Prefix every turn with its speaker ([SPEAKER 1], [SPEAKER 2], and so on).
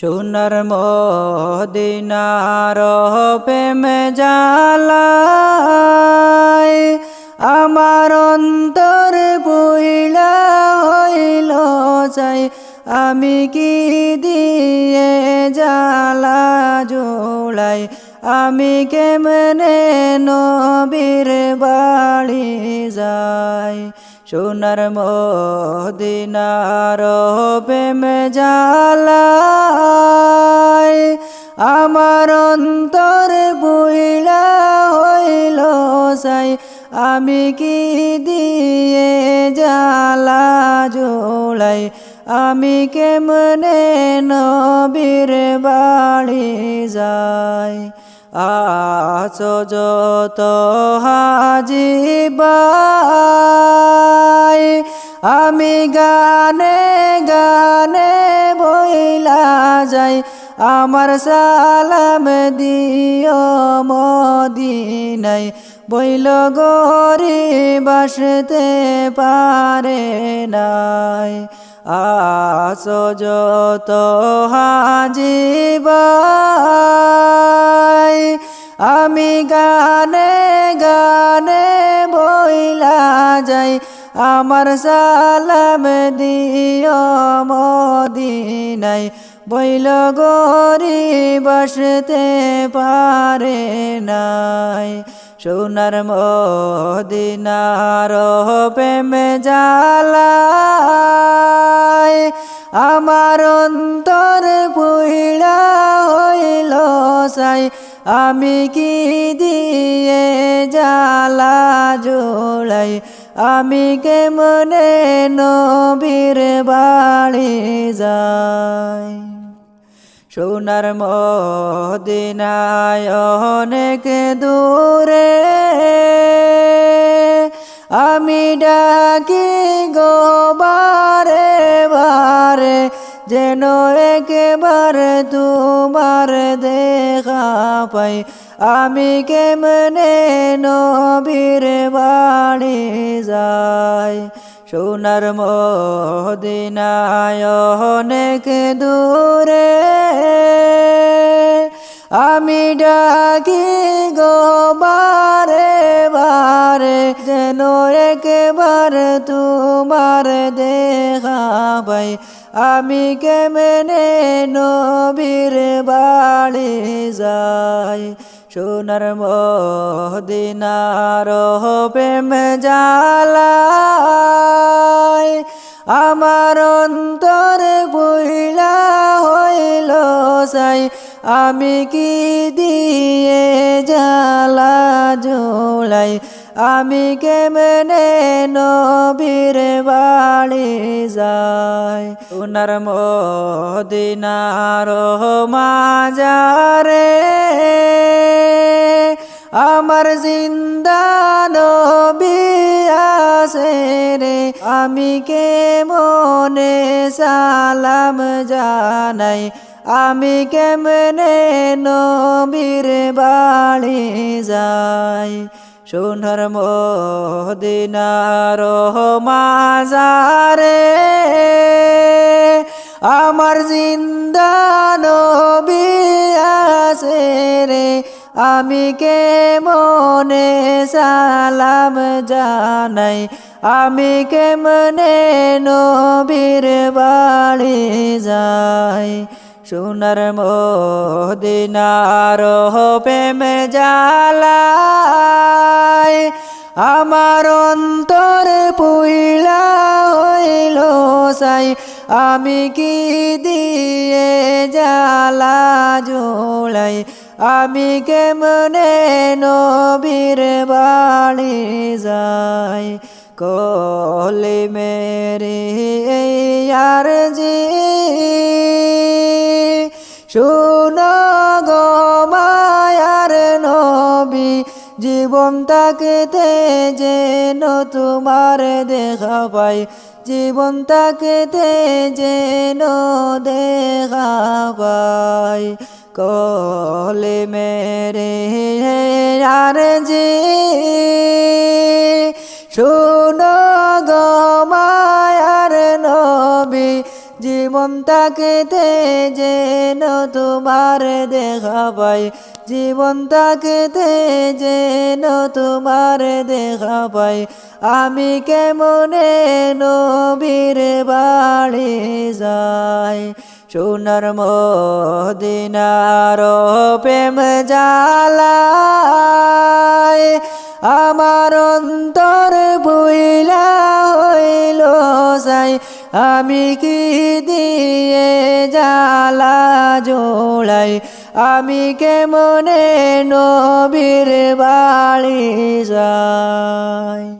[SPEAKER 1] সোনার মদিনার প্রেম জালায় আমার অন্তর বইলা হইল চাই আমি কি দিয়ে জালা জোড়াই? আমি কেমনে নবীর বাড়ি যাই? সোনার মদিনার প্রেম জালায় আমার অন্তর বইলা হইল সাই, আমি কি দিয়ে জালা জোড়াই আমি কেমনে নবীর বাড়ি যাই? আছো যত হাজি বাই আমি গানে গানে বইলা যাই, আমার সালাম দিও মদিনাই বইল গরি বাসতে পারে নাই। আছো যত হাজি বাই আমি গানে গানে বইলা যাই আমার সালাম দিও মদিনাই বইল গরি বসতে পারে নাই। সোনার মদিনার প্রেম জালায় আমার অন্তর পুইড়া হইল সাই। আমি কি দিয়ে জালা জোড়াই আমি কেমনে নবীর বাড়ি যাই? সোনার মদিনায় অনেক দূরে। আমি ডাকি গো বারে বারে, যেন একবার তোমার দেখা পাই। আমি কেমনে নবীর বাড়ি যাই? সোনার মদিনায় অনেক দূরে। আমি ডাকি গো বারে যেন একবার তোমার দেখা পাই। আমি কেমনে নবীর বাড়ি যাই? সোনার মদিনার প্রেম জালায় আমার অন্তর বইলা হইল সাই। আমি কি দিয়ে জালা জোড়াই আমি কেমনে নবীর বাড়ি যাই? উনার মদিনার মাজারে আমার জিন্দান আছে রে। আমি কে মনে সালাম জানাই? আমি কেমনে নবীর বাড়ি যাই? সোনার মদিনার মাজারে আমার জিন্দান আছে রে, আমি কে মনে সালাম জানাই? আমি কেমনে নবীর বাড়ি যাই? সোনার মদিনার প্রেম জালায় আমার অন্তর পুইলা হইল সাই। আমি কি দিয়ে জালা জোড়াই আমি কেমনে নবীর বাড়ি যাই? কলে মেরে আর জি শুনো গো মায়ার নবী, জীবন তাকতে যেন তোমার দেখা পাই। জীবন তাকতে যেন দেখা পাই। কলে মেরে আর যে শুনো নবী জীবন তাকেতে যেন তোমার দেখা পাই। জীবন তাকেতে যেন তোমার দেখা পাই। আমি কেমনে নবীর বাড়ি যাই? সোনার মদিনার প্রেম জালায় আমার আমি কি দিয়ে জালা জোড়াই? আমি কে মনে নবীর বাড়ি যাই?